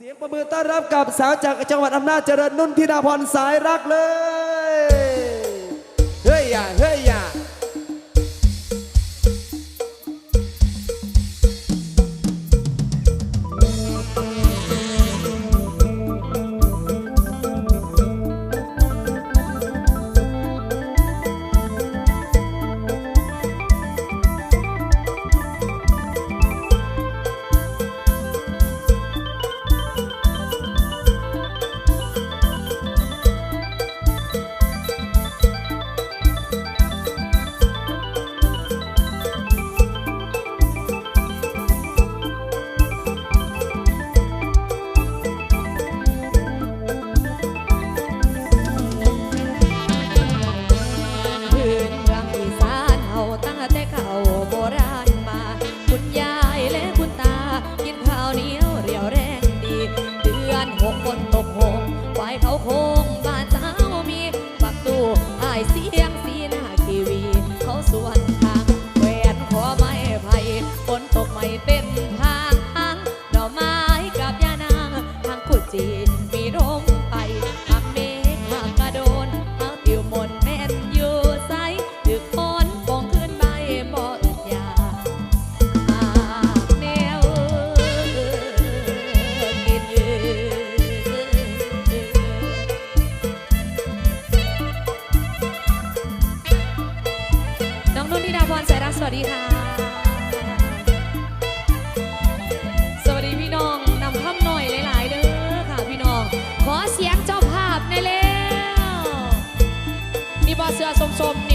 เสียงประมือต้อนรับกับสาวจากจังหวัดอำนาจเจริญนุ่นธิดาพรสายรักเลย เฮ้ยอ่าเฮ้ย เป็น some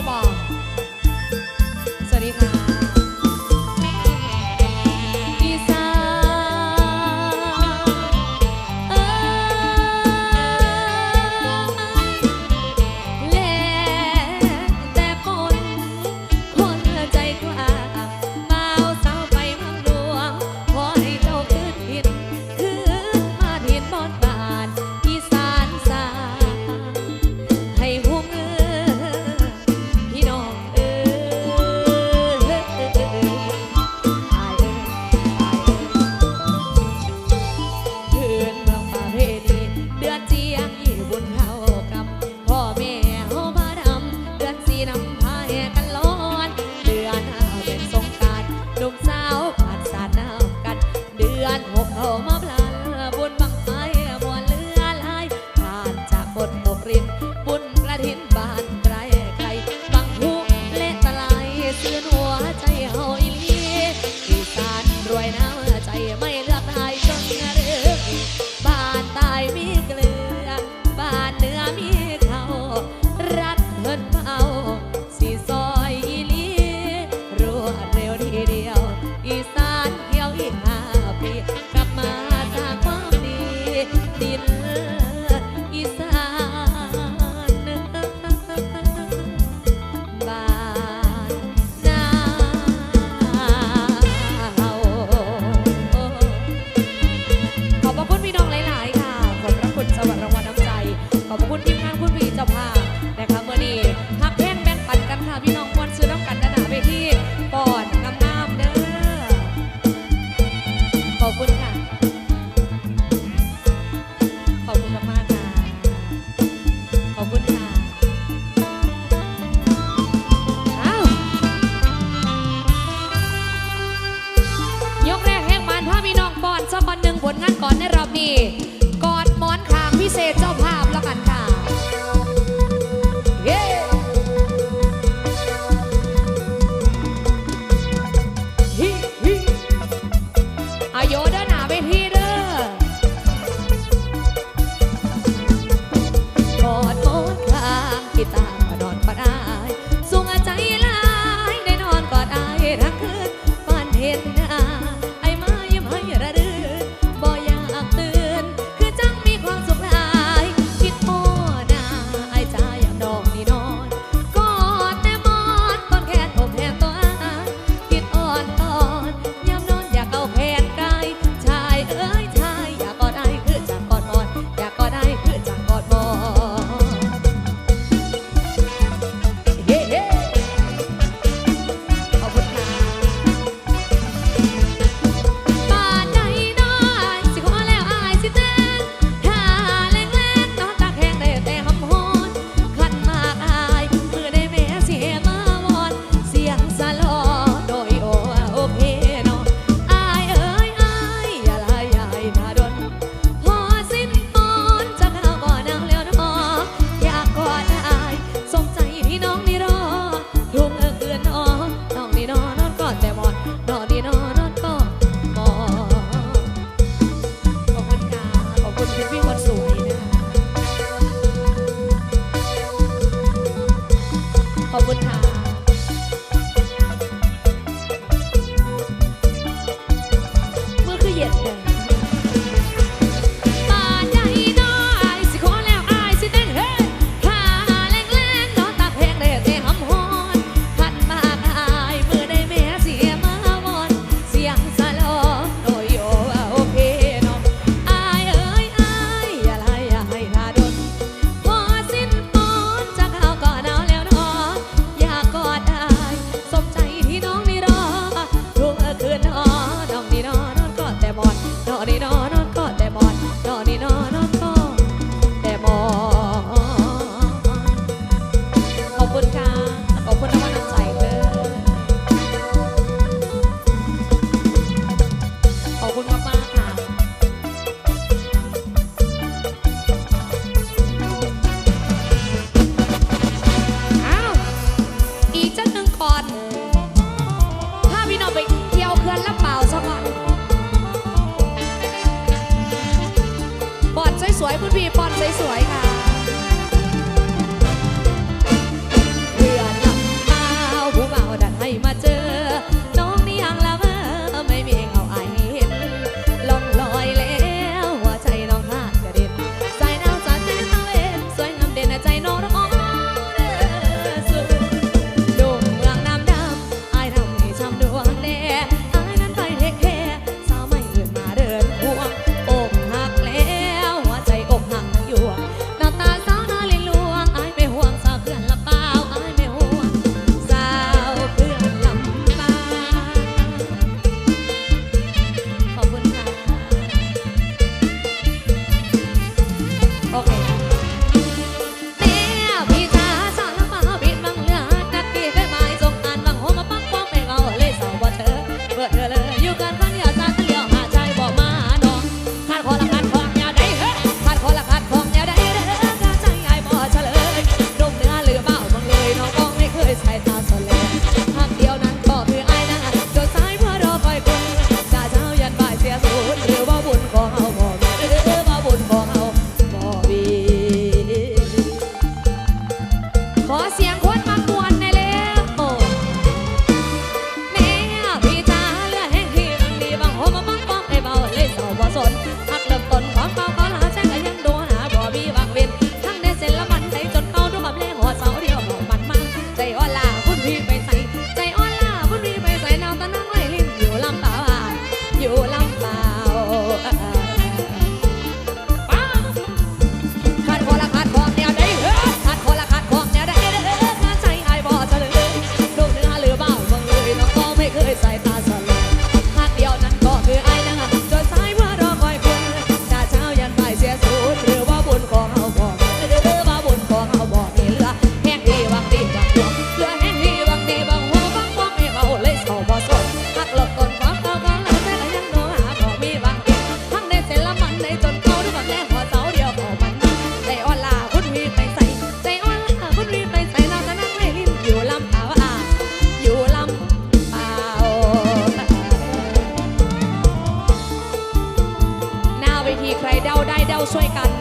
เห็นหน้า ขอบคุณค่ะ คุณพี่ปอนสวย หน้าเ